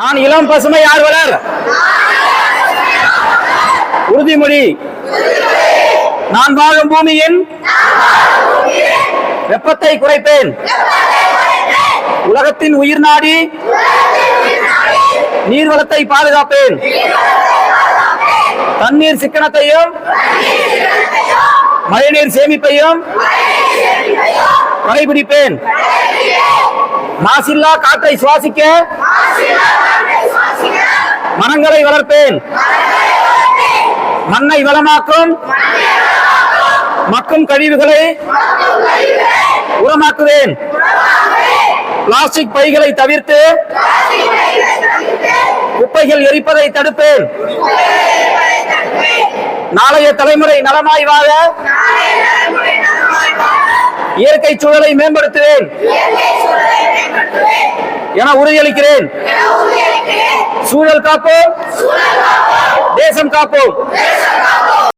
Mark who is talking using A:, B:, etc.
A: நான் இளம் பசுமை ஆர்வலர் உறுதிமொழி. நான் வாழும் பூமியின் வெப்பத்தை குறைப்பேன். உலகத்தின் உயிர் நாடி நீர்வளத்தை பாதுகாப்பேன். தண்ணீர் சிக்கனத்தையும் மழைநீர் சேமிப்பையும் கடைபிடிப்பேன். மாசில்லா காற்றை சுவாசிக்க மரங்களை வளர்ப்பேன். மண்ணை வளமாக்கும். மக்கும் கழிவுகளை உரமாக்குவேன். பிளாஸ்டிக் பைகளை தவிர்த்து குப்பைகள் எரிப்பதை தடுப்பேன். நாளைய தலைமுறை நலமாய் வாழ இயற்கை சூழலை மேம்படுத்துவேன். என உறுதியளிக்கிறேன். சூழல் காப்போம். தேசம் காப்போம்.